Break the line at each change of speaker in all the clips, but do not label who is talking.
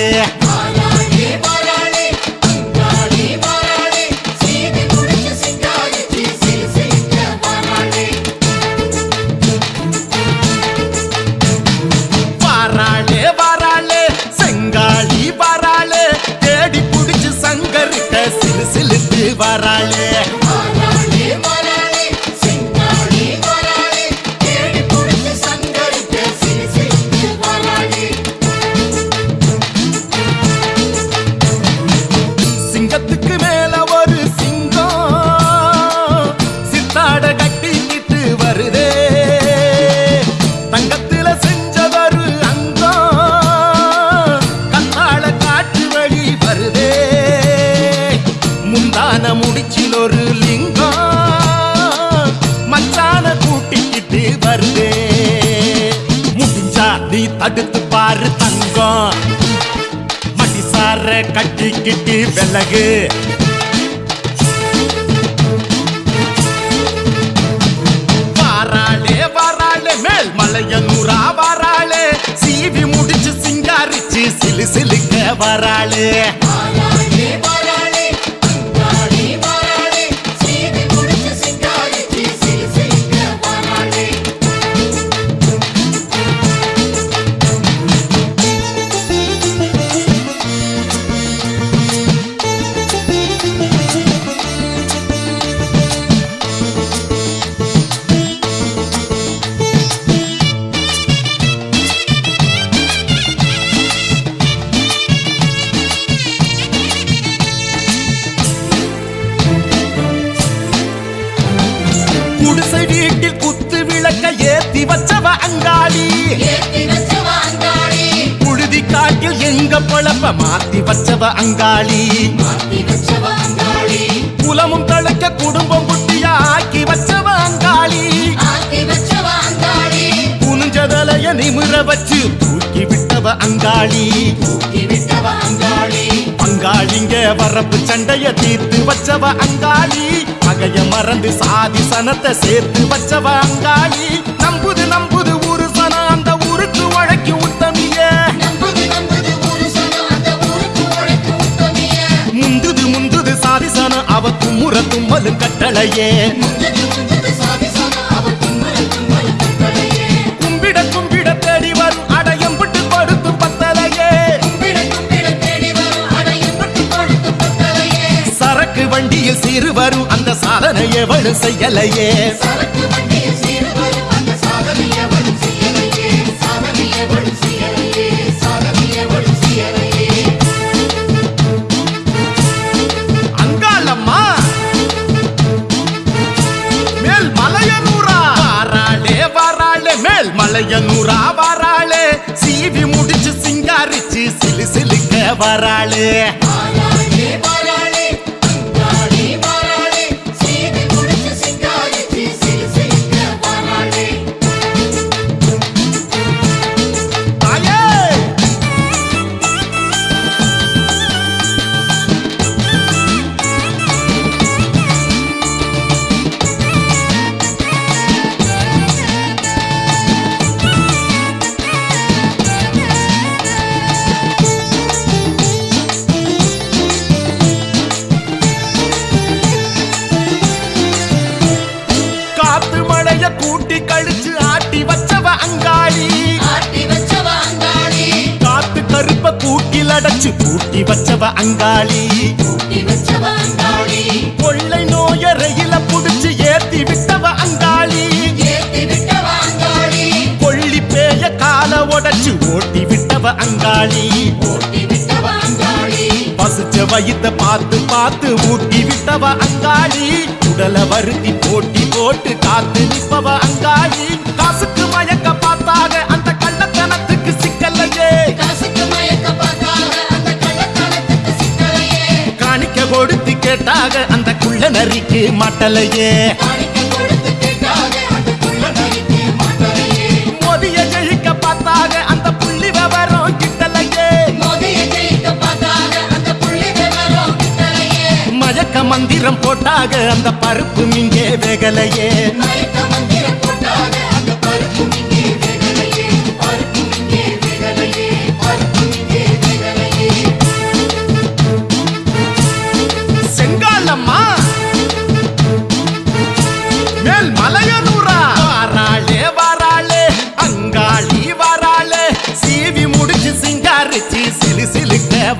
வராளு தடுத்து பாரு தங்கம். மடிசார கட்டிக்கிட்டு விலகு. வாராளே வாராளே மேல் மலையனூரா வாராளே. சீவி முடிச்சு சிங்காரிச்சு சிலு சிலுக்க வாராளே. காட்டில் எங்க பொழப்ப மாத்தி வச்சவ அங்காளி. குலமும் தழைக்க குடும்பம் குட்டியா ஆக்கி வச்சவ அங்காளி. குனிஞ்சதலைய நிமிர வச்சு தூக்கி விட்டவ அங்காளி. அங்காளிங்க வரப்பு சண்டைய தீர்த்து வச்சவ அங்காளி. பகைய மறந்து சாதி சனத்தை சேர்த்து வச்சவ அங்காளி. கட்டளையே கும்பிட கும்பிட தேடி வரும் அடையம் விட்டு கொடுத்து பத்தலையே.
அடையும்
சரக்கு வண்டியில் சிறு வரும் அந்த சாதனை வலு செய்யலையே. மேல் மலையனூரா சீவி முடிச்சு சிங்காரிச்சு சிலு சிலுக்க வராளே. அடைச்சு கூட்டி வச்சவ அங்காளி. கொள்ளை நோய ரயில புடிச்சு ஏத்தி விட்டவ அங்காளி. கொள்ளி பேய கால உடைச்சு ஓட்டி விட்டவ அங்காளி. பசுச்ச வயித்த பார்த்து பார்த்து ஊட்டி விட்டவ அங்காளி. உடல வருத்தி போட்டி போட்டு காத்து நிப்பவ அங்காளி. நரிக்கு மாட்டலையே. மோதிய ஜெயிக்க பார்த்தாக அந்த புள்ளி விவரம் கிட்டலையே. மயக்க மந்திரம் போட்டாக அந்த பருப்பு மிங்கே வேகலையே.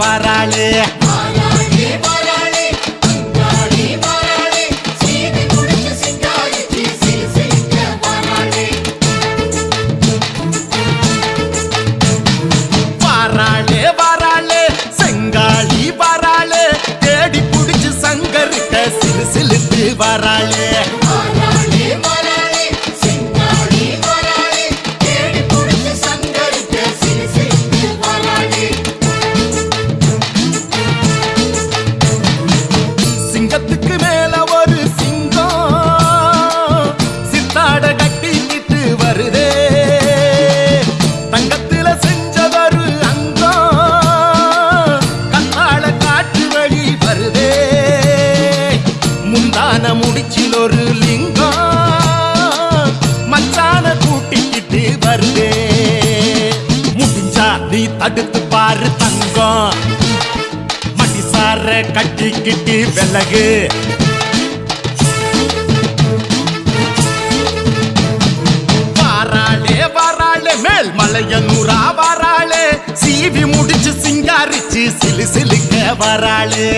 வராளே. ஆறு தங்கம்? மணிசார கட்டிக்கிட்டு விலகு. வாராளே வாராளே மேல் மலையனூரா வாராளே. சீவி முடிச்சு சிங்காரிச்சு சிலு சிலுக்க
வாராளே